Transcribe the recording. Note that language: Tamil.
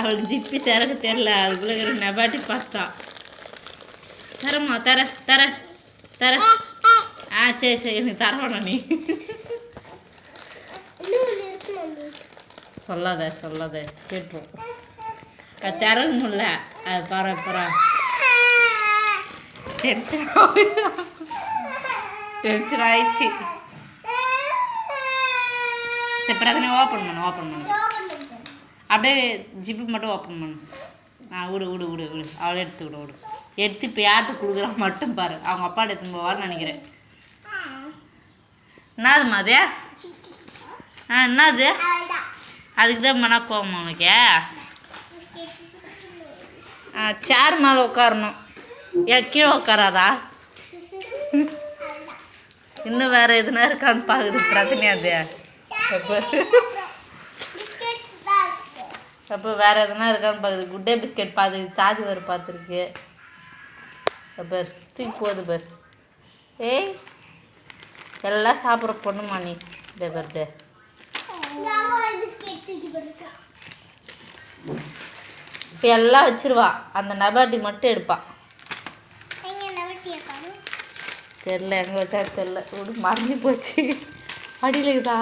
அவளுக்கு ஜிப்பி திறக்க தெரில அதுக்குள்ளே இருக்கிற நெபாட்டி பார்த்தா. தரம்மா தர தர தர. ஆ சரி சரி எனக்கு தர நீ. சொல்லாத சொல்லாத. கேட்டுரும். அது திறக்க முடியல. அது பாரு பாரு. டென்ஷன் டென்ஷன் ஆயிடுச்சு. சரி பிரதனை ஓப்பன் பண்ணு ஓப்பன் பண்ணு. அப்படியே ஜிப்பு மட்டும் ஓப்பன் பண்ணு. ஆ விடு விடு விடு விடு. அவளை எடுத்து விடு விடு. எடுத்து இப்போ யார்கிட்ட கொடுக்குறா மட்டும் பாரு. அவங்க அப்பாட்ட எடுத்து போவார்னு நினைக்கிறேன். என்னதும்மா அது? ஆ என்னது? அதுக்கு தான் மனா கோவமா உனக்கு? ஆ சேர் மேலே உட்காரணும். ஏன் கீழே உட்காராதா? இன்னும் வேறு எதுனா இருக்கான்னு பார்க்குது பிரச்சனையாது அது அப்போ பிஸ்கெட்ஸ் தான் இருக்கு அப்போ வேற எதுனா இருக்கான்னு பார்க்குது குட் டே பிஸ்கெட் பார்த்து சார்ஜ் வேறு பார்த்துருக்கு அப்போ தூக்கி போகுது பார். ஏய் எல்லாம் சாப்பிட்ற பொண்ணுமா நீ? இதே பர்தே இப்போ எல்லாம் வச்சிருவா. அந்த நபாட்டி மட்டும் எடுப்பா. தெரில எங்கே வச்சா தெரில விடு மறந்து போச்சு. அடியில் இருக்குதா?